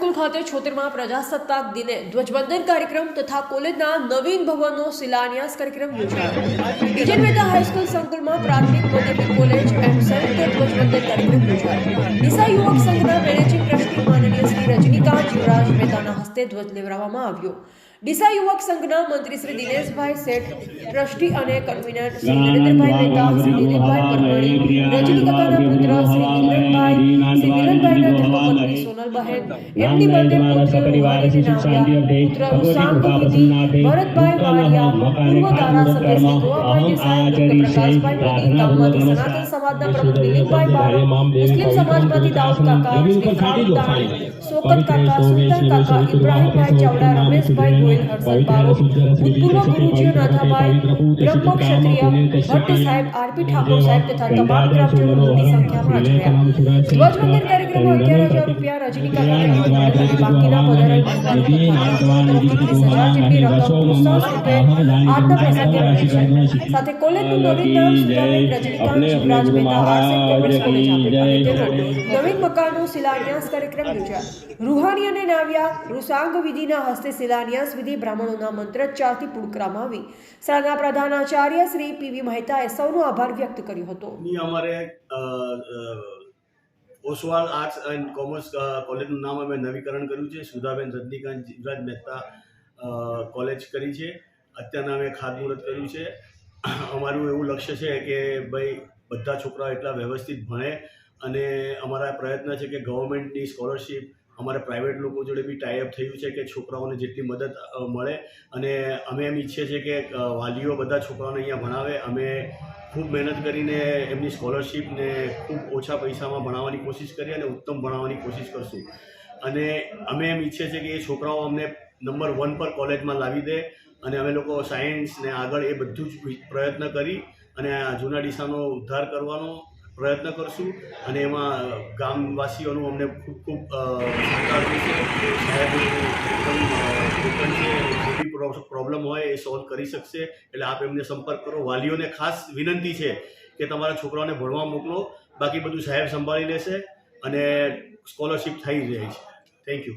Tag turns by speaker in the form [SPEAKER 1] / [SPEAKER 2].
[SPEAKER 1] ખાતે છોતેરમાં પ્રજાસત્તાક દિને ધ્વજવંદન કાર્યક્રમ તથા કોલેજના નવીન ભવનનો શિલાન્યાસ કાર્યક્રમ યોજાયો. હાઈસ્કૂલ સંકુલમાં પ્રાથમિક માધ્યમિક કોલેજ એન્ડ સંયુક્ત ધ્વજવંદન કાર્યક્રમ યોજાયો. ડીસા યુવક સંઘના મેનેજિંગ ટ્રસ્ટી માનનીય શ્રી રજનીકાંત યુવરાજ મહેતાના હસ્તે ધ્વજ લેવડાવવામાં આવ્યો. ડીસા યુવક સંઘના મંત્રી શ્રી દિનેશભાઈ શેઠ, ટ્રસ્ટી અને કન્વીનર શ્રી નરેન્દ્રભાઈ મહેતા, શ્રી દિલીપભાઈ પરમાણી રજની પુત્ર શ્રી ધર્મપત્ની સોનલબહેન એમની બંને પુત્ર રૂહાની નાવ્યા પુત્ર રૂસાંગ વિધિ ભરતભાઈ વાડિયા પૂર્વ ધારાસભ્ય શ્રી ગોવાભાઈ દેસાઈ ડોક્ટર પ્રકાશભાઈ મોદી ગામમાંથી સનાતન સમાજના પ્રમુખ દિલીપભાઈ બારો મુસ્લિમ સમાજમાંથી દાઉદ કાકા શ્રી ફારૂક દાણી સોકત કાકા સુલતાન કાકા ઇબ્રાહીમભાઈ ચાવડા રમેશભાઈ ગોયલ હર્ષદ બારો ભૂતપૂર્વ ગુરુજીઓ નાથાભાઈ બ્રહ્મ ક્ષત્રિય ભટ્ટ સાહેબ આરપી ઠાકોર સાહેબ તથા તમામ ગ્રામજનો મોટી સંખ્યામાં હાજર રહ્યા ધ્વજવંદન કાર્યક્રમમાં અગિયાર હજાર રૂપિયા રજની મકાનનો શિલાન્યાસ કાર્યક્રમ યોજાયો રૂહાની અને હસ્તે શિલાન્યાસ વિધિ બ્રાહ્મણોના મંત્રોચ્ચારથી પૂર્ણ કરવામાં આવી શાળાના પ્રધાનાચાર્ય શ્રી પીવી મહેતાએ સૌનો આભાર વ્યક્ત કર્યો હતો
[SPEAKER 2] ઓસવાલ આર્ટ્સ એન્ડ કોમર્સ કોલેજનું નામ અમે નવીકરણ કર્યું છે. સુધાબેન રજનીકાંત, જીવરાજ મહેતા કોલેજ કરી છે. અત્યારના અમે ખાતમુહૂર્ત કર્યું છે. અમારું એવું લક્ષ્ય છે કે ભાઈ બધા છોકરાઓ એટલા વ્યવસ્થિત ભણે અને અમારા પ્રયત્ન છે કે ગવર્મેન્ટની સ્કોલરશિપ, અમારે પ્રાઇવેટ લોકો જોડે બી ટાઈઅપ થયું છે કે છોકરાઓને જેટલી મદદ મળે. અને અમે એમ ઈચ્છીએ છીએ કે વાલીઓ બધા છોકરાઓને અહીંયા ભણાવે. અમે ખૂબ મહેનત કરીને એમની સ્કોલરશિપને ખૂબ ઓછા પૈસામાં ભણાવવાની કોશિશ કરી અને ઉત્તમ ભણાવવાની કોશિશ કરશું. અને અમે એમ ઈચ્છીએ છીએ કે એ છોકરાઓ અમને નંબર વન પર કોલેજમાં લાવી દે અને અમે લોકો સાયન્સને આગળ એ બધું જ પ્રયત્ન કરી અને આ જૂના ડીસાનો ઉદ્ધાર કરવાનો પ્રયત્ન કરશું અને એમાં ગામવાસીઓનું અમને ખૂબ ખૂબ સહકાર મળશે. સાહેબ એકદમ અ, open છે જે બી પ્રો- પ્રોબ્લેમ હોય એ સોલ્વ કરી શકશે. એટલે આપ એમને સંપર્ક કરો. વાલીઓને ખાસ વિનંતી છે કે તમારા છોકરાઓને ભણવા મોકલો. બાકી બધું સાહેબ સંભાળી લેશે અને સ્કોલરશિપ થઈ જાય છે. Thank you